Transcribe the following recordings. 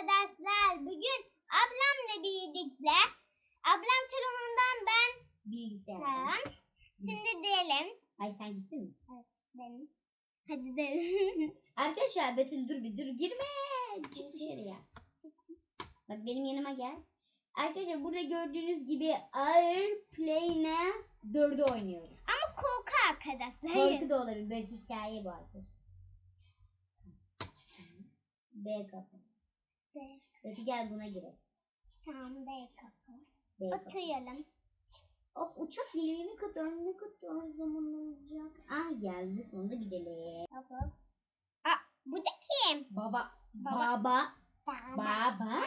arkadaşlar. Bugün ablamla birlikte ablam telefonundan ben Bilgisayar. ben. Şimdi diyelim. Ay sen gittin mi? Evet benim. Hadi diyelim. Arkadaşlar Betül dur bir dur girme. Çık dışarıya. Bak benim yanıma gel. Arkadaşlar burada gördüğünüz gibi Airplane 4'ü oynuyoruz. Ama korku arkadaşlar. Korku da olabilir. Belki hikaye vardır. B kapı. B. Betül gel buna girelim. Tamam B kapı. B. Oturalım. Of uçak gelene kadar ne kadar zaman olacak? Ah geldi sonunda gidelim. Tamam. Aa, bu da kim? Baba. Baba. Baba. Baba. Baba.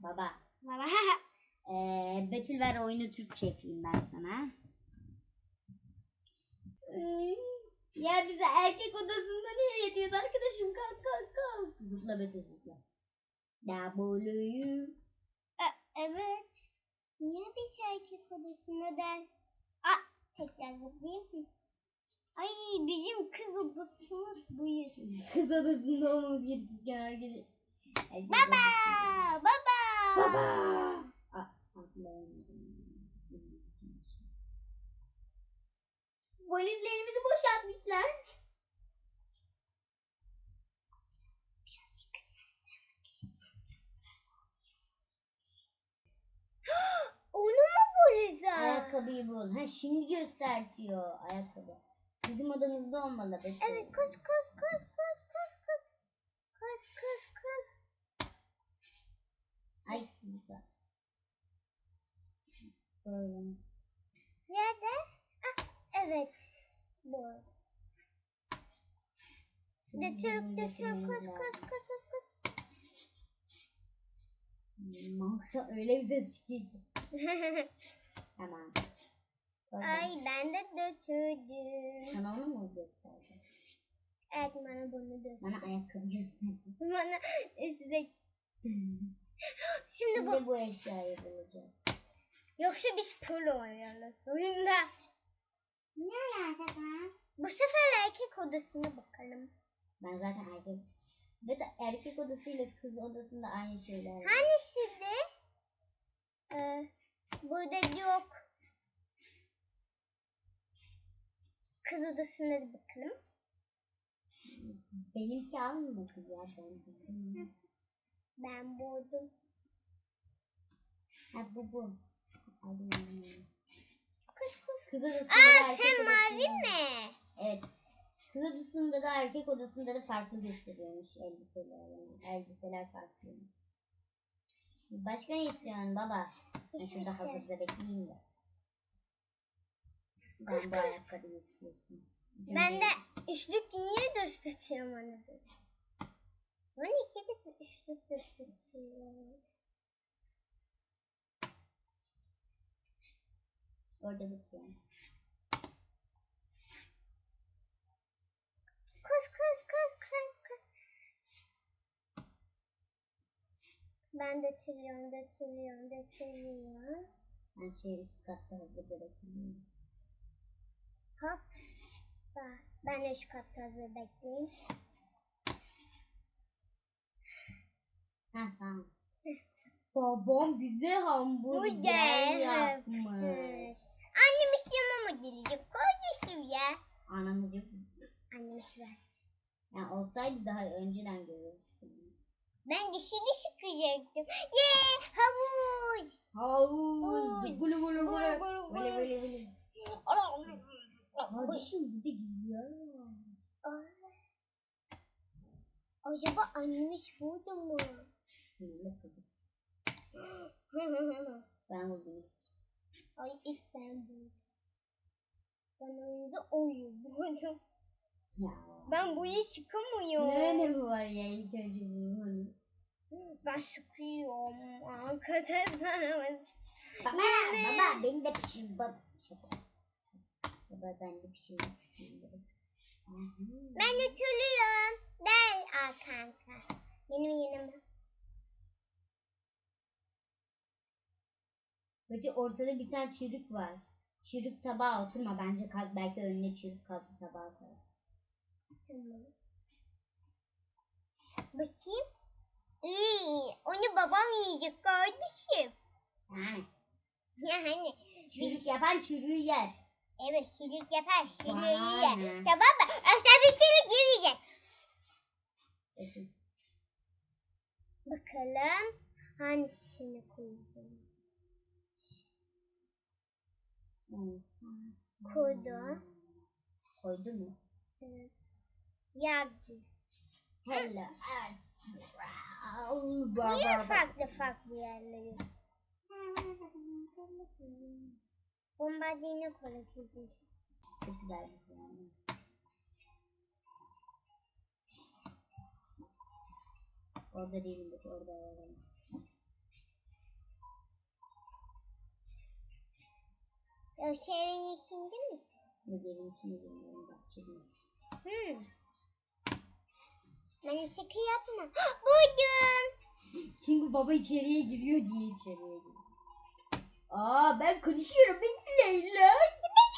Baba. Baba. Ee, Betül ver oyunu Türkçe yapayım ben sana. Ya bize erkek odasında niye yatıyoruz arkadaşım? Kalk kalk kalk. Zıpla Betül zıpla. W. Evet. Niye bir erkek odasında der? Aa, tekrar zıplayayım? Ay bizim kız odasımız buyuz. Kız odasında olmamız erkek. erkek Baba! Baba! Baba. Aa. Valizlerimizi boşaltmışlar. Biraz yakınlaştırmak Onu mu burası? Ayakkabıyı bul. Ha şimdi göstertiyor ayakkabı. Bizim odamızda olmalı. Betül. Evet kız kız kız kız kız kız. Kız kız kız. Ay güzel. Böyle. Nerede? Ah, evet. Bu. Götürüp götürüp kız kız kız kız kız. Masa öyle bir ses çıkıyor ki. Tamam. Böyle. Ay ben de götürdüm. Sana onu mu gösterdi? Evet bana bunu göster. Bana ayakkabı gösterdi. Bana üstteki. Şimdi Şimdi bu. bu eşyayı bulacağız. Yoksa biz polo oynarız oyunda. Ne alakası Bu sefer erkek odasına bakalım. Ben zaten erkek. Betül erkek odasıyla kız odasında aynı şeyler. Hangisiydi? Ee, burada yok. Kız odasına da bakalım. Benimki almadı ya ben. Ben buldum. Ha bu bu. Kız kız. Kız odasında da Aa sen mavi mi? Evet. Kız odasında da erkek odasında da farklı gösteriyormuş elbiseler. Yani. Elbiseler farklıymış. Başka ne istiyorsun baba? Ben Hiçbir şurada şey. hazırda bekleyeyim de. Ben bu kız. ayakkabıyı istiyorsun. Ben de üçlük niye düz tutuyorum onu? Ben iki de üçlük düz tutuyorum. Orada bitiyorum. Kız kız kız kız kız. Ben de çeviriyorum, de çeviriyorum, de çeviriyorum. Ben şey üst katta bekleyeyim. Hop. Ben, şu katta hazır bekleyeyim. Heh tamam. Babam bize hamburger Burger yapmış. yapmış. Annem işime mi gelecek? Kardeşim ya. Anamız yok mu? Annem iş ver. Yani olsaydı daha önceden görürdüm. Ben dişini sıkacaktım. Ye havuç. Havuz. Oy. Gulu gulu Gulu Böyle böyle böyle. Kardeşim bir de güzel. Acaba annem iş burada mı? Ben buldum. Ay ilk ben buldum. Ben oyunda oyun buldum. Ya. Ben bu işi sıkamıyorum. Ne önemi var ya ilk önce bu hani. Ben sıkıyorum arkadaşlar. Baba, Yine. baba beni de pişir baba. Baba ben de istiyorum. Ben de tülüyorum. Del al kanka. Benim yanıma. Peki ortada bir tane çürük var. Çürük tabağa oturma bence kalk belki önüne çürük kalk tabağı koy. Tamam. Bakayım. İyi, onu babam yiyecek kardeşim. Yani Yani çürük yapan çürüğü yer. evet şirik yapar, şiriği Vay yer. be. Tamam mı? Aslında bir şirik yemeyeceğiz. Kesin. Bakalım hangisini koyacağım. Koydu. Koydu mu? Evet. Yardı. Hello. Niye farklı farklı yerleri? Bombardino koyacağım. Çok güzel bir yani. Orada değildir, orada orada. Yoksa evin içinde mi? Şimdi evin içine girmiyorum bahçede. Hmm. Ben şaka yapma. Buydum. Çünkü baba içeriye giriyor diye içeriye giriyor. Aa ben konuşuyorum ben Leyla. Ben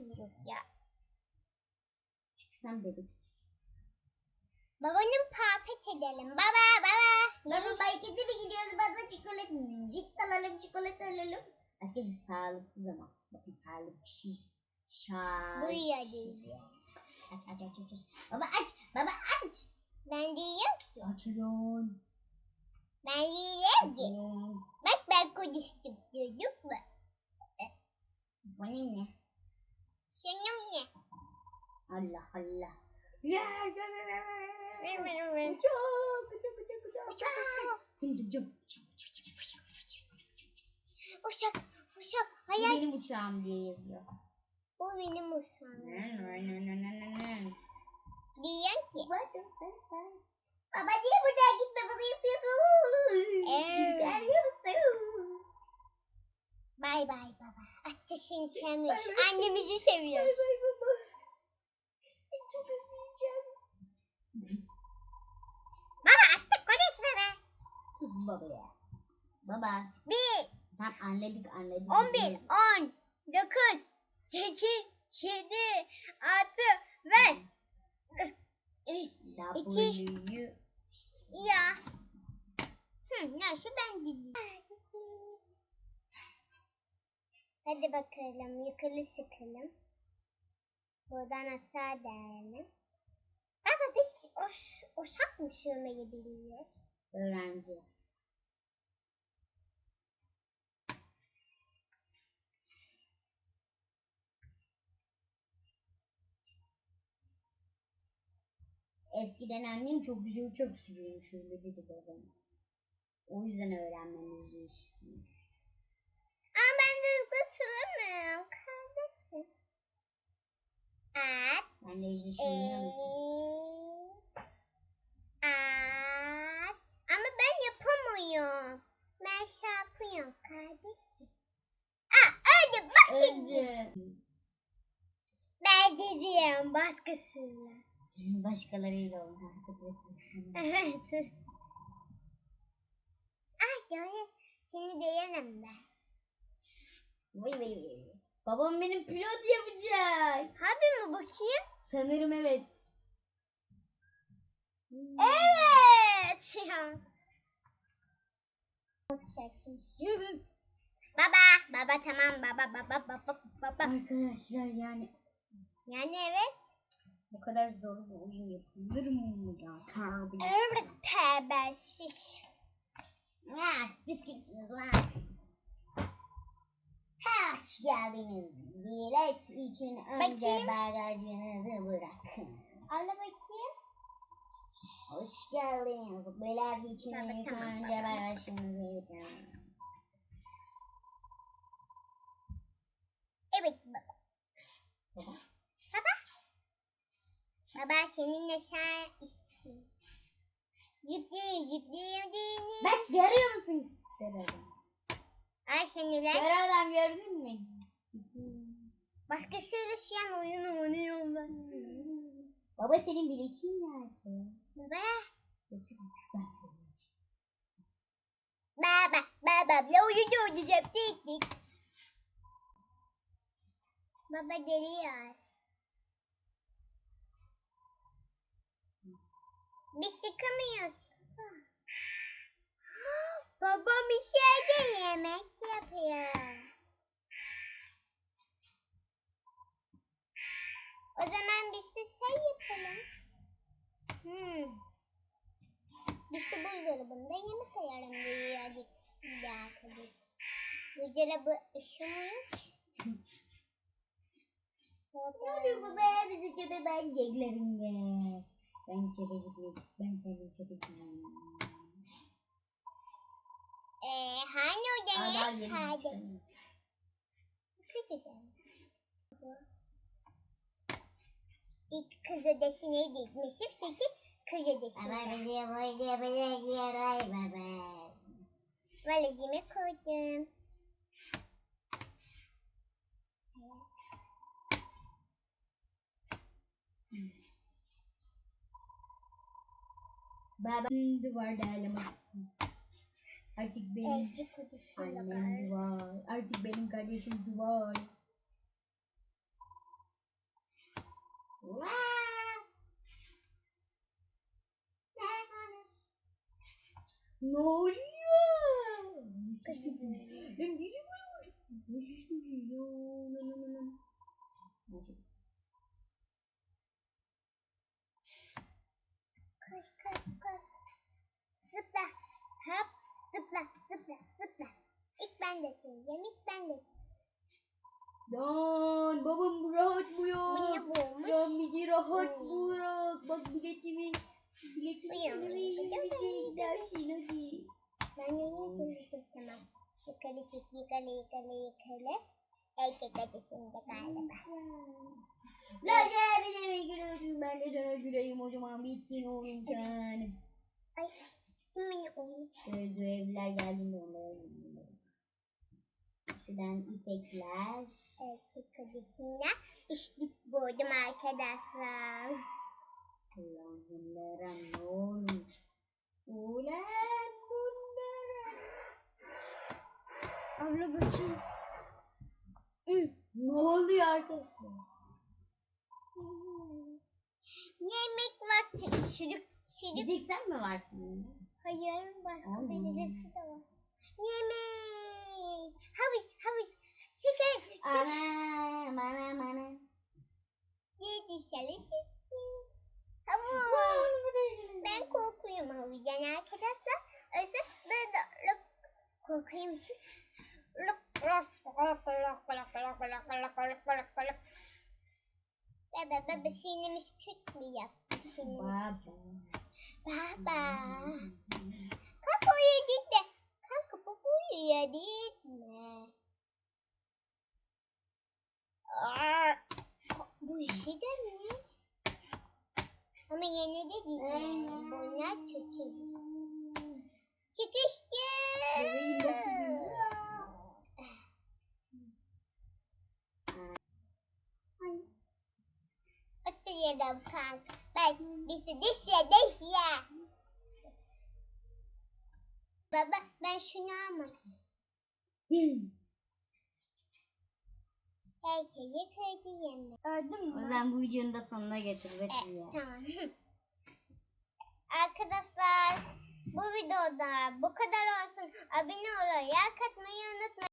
iyi yok ya. Çünkü sen bebek. Babanın papet edelim. Baba baba. Baba markete mi gidiyoruz bana çikolata, cips alalım, çikolata alalım. Arkadaşlar sağlıklı zaman. Bakın sağlıklı şey. Şahane. Bu şey. yiyeceğiz ya. Aç aç aç aç. aç. Baba aç. Baba aç. Açıyorum. Ben değilim ki. Bak ben konuştum. Duyduk mu? Bu ne? Senin ne? Allah Allah. Uçak, uçak, uçak, uçak. Uçak uçak. Seni duyacağım. Uşak. Uşak. Bu Hayal. benim uçağım diye yazıyor. Bu benim uşağım. Diyen ki. Baba niye buradan gitme bana yapıyorsun? Evet. Görüyor musun? Bay bay baba. Artık seni sevmiyoruz. Bay bay. Annemizi Bay seviyoruz. bay baba. Seni çok. Baba artık konuşma be. Sus baba ya. Baba. Bir. Tamam anladık anladık. On bir. On. Dokuz. Sekiz. Yedi. Altı. Beş. Üç. W'yu Ya. Hı, neyse ben gidiyorum. Hadi bakalım yukarı sıkalım. Buradan aşağı değelim. Baba biz oş, oşak mı sürmeyi biliyor? öğrenci. Eskiden annem çok güzel uçak sürüyormuş öyle dedi babam. O yüzden öğrenmemizi istiyor. Ama ben düzgün süremiyorum kardeşim. At. Ben de işte Ee, sürüyorum. At. Ama ben yapamıyorum. Ben şey yapıyorum kardeşim. Aa öldüm bak şimdi. Ben dedim başkasıyla. Başkalarıyla oldu. Evet. Ay doğru. Seni değerim ben. Vay vay vay. Babam benim pilot yapacak. Harbi mi bakayım? Sanırım evet. Evet. Ya. Baba, baba tamam baba baba baba baba. Arkadaşlar yani Yani evet. Bu kadar zor bir oyun yapılır mı ya? Tanrım. Evet terbiyesiz. Ya siz kimsiniz lan? Hoş geldiniz. Bilet için önce Bakayım. bagajınızı bırakın. Al bakayım. Hoş geldiniz. Bilet için Tamam, ilk tamam, önce tamam. bagajınızı bırakın. Evet. Baba. Baba. Baba seninle sen. Zıplayayım zıplayayım dini. Bak görüyor musun? Adam. Ay seninle Kör adam gördün mü? başkasıyla şu an oyun oynuyorum ben. Baba senin biletin nerede? Baba. Ben Baba. Babamla oyun oynayacağım. Biz çıkamıyoruz. Babam içeride yemek yapıyor. O zaman biz de şey yapalım. Hmm. Biz de buzdolabında yemek ayarım diyor. Ya tabii. Buzdolabı ışınmış. Ne oluyor bu be? Bizi göbe ben yeglerim ya. Ben kere gitmek, ben kere çok gitmiyorum. Ee, hangi odaya? Hadi. İlk kız ödesine gitmişim çünkü kız ödesine. Ama biliyorum, biliyorum, biliyorum, biliyorum, biliyorum. Valizimi koydum. Beraber duvar değerlemesi. Artık benim annem duvar. Artık benim kardeşim duvar. Ne oluyor? Ben değilim. Kaç kaç. Zıpla. Hop. Zıpla zıpla zıpla. İlk ben de çözeceğim. İlk ben de. Lan babam rahat ya. ne bulmuş? Ya bizi rahat Hmm. bırak. Bak biletimi. Biletimi Uyan, uyan, bize uyan. gidersin hadi. Ben yine çözeceğim. Tamam. Yukarı çık yukarı yukarı yukarı. Erkek odasında galiba. La ya bir de gülüyorsun ben de sana güleyim o zaman bittin oğlum sen. Ay. Kim beni oyun? Şöyle evler geldiğinde onlara gidiyorum. Şuradan ipekler. Erkek odasında üçlük buldum arkadaşlar. Ulan bunlara ne olmuş? Ulan bunlara. Abla bakayım. Ne oluyor arkadaşlar? Yemek vakti. Şürük şürük. Bir tek sen mi varsın? Hayır başka Allah. birisi de var. Yemek. Havuç havuç. Şeker. Şeker. Anam anam anam. Yedi çalışıktı. Havuç. Ben korkuyorum havuzdan arkadaşlar. Oysa ben de lok korkuyormuşum. Lok lok lok lok lok lok lok lok lok lok lok. Baba baba sinemiz küt mü yaptı sinemiz? Baba. Baba. Hmm. Kapıyı gitme. Kanka kapıyı gitme. Bu işe de mi? Ama yine de değil. Bunlar kötü. Çıkıştım. Oturuyorum kanka. Bak biz de dışya dışya. Baba ben şunu almak. Herkese kırdı yemek. Öldün O mü? zaman bu videonun da sonuna getir E, Betül ya. tamam. Arkadaşlar bu videoda bu kadar olsun. Abone olmayı, like atmayı unutmayın.